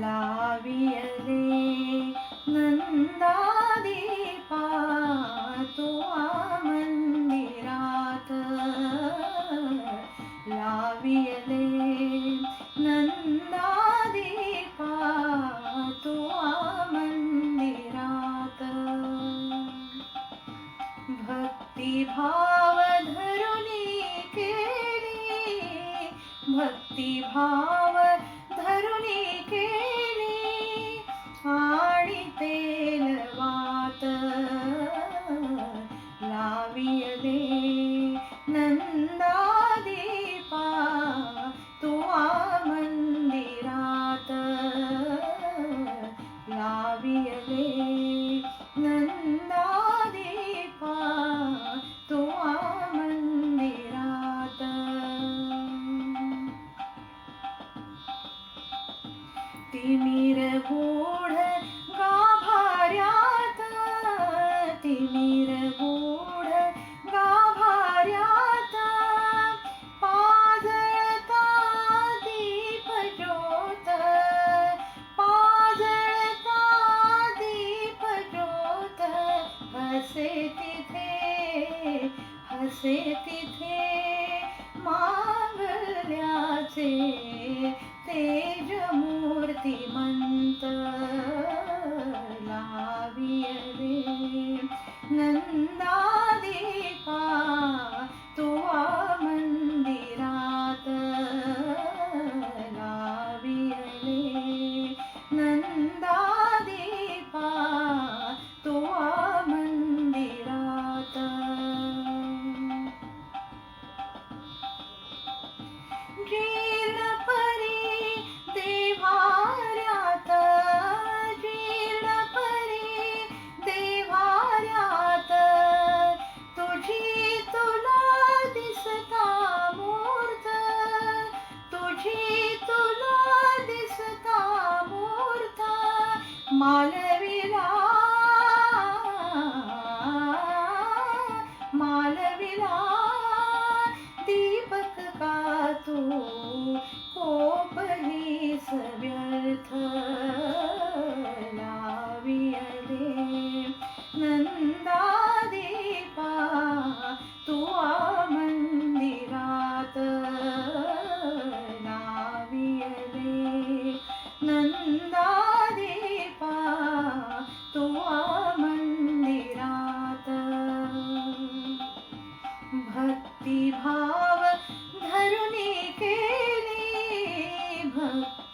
लावियले नन्दादिपा मिरात् लाव नन्दा दिपा तु मिरात् भक्ति भावधरु भक्ति கருணை கேளே? ஆழித்தே तिमिर गूढ गाभाऱ्यात तिमिर गूढ गाभाऱ्यात. पाजळता दीप ज्योत पाजळता दीप ज्योत. हसे तिथे हसे तिथे मागल्याचे तेज मूर्तिमंत మాల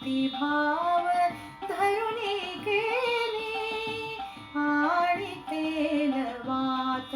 भक्तिभाव धरुणी केली आणि तेल वात